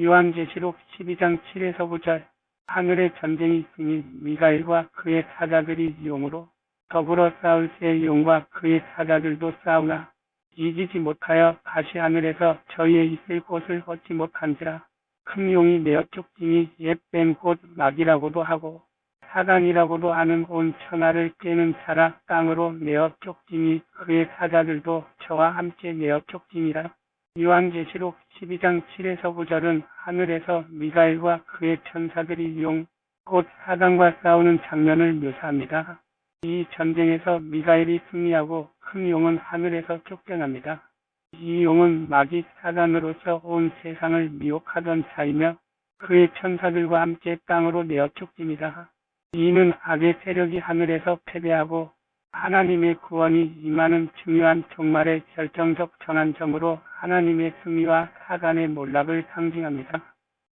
요한계시록 12장 7에서 9절 하늘의 전쟁이 있으니 미가엘과 그의 사자들이 용으로 더불어 싸울 새 용과 그의 사자들도 싸우나 이기지 못하여 다시 하늘에서 저희의 있을 곳을 얻지 못한지라. 큰 용이 내어 쪽짐이 옛뱀 곧 낙이라고도 하고 사단이라고도 하는 온 천하를 깨는 자라 땅으로 내어 쪽짐이 그의 사자들도 저와 함께 내어 쪽짐이라 요한계시록 12장 7에서 9절은 하늘에서 미가엘과 그의 천사들이 용, 곧 사단과 싸우는 장면을 묘사합니다. 이 전쟁에서 미가엘이 승리하고 큰 용은 하늘에서 쫓겨납니다. 이 용은 마귀 사단으로서 온 세상을 미혹하던 자이며 그의 천사들과 함께 땅으로 내어 쫓깁니다. 이는 악의 세력이 하늘에서 패배하고 하나님의 구원이 임하는 중요한 종말의 결정적 전환점으로 하나님의 승리와 사단의 몰락을 상징합니다.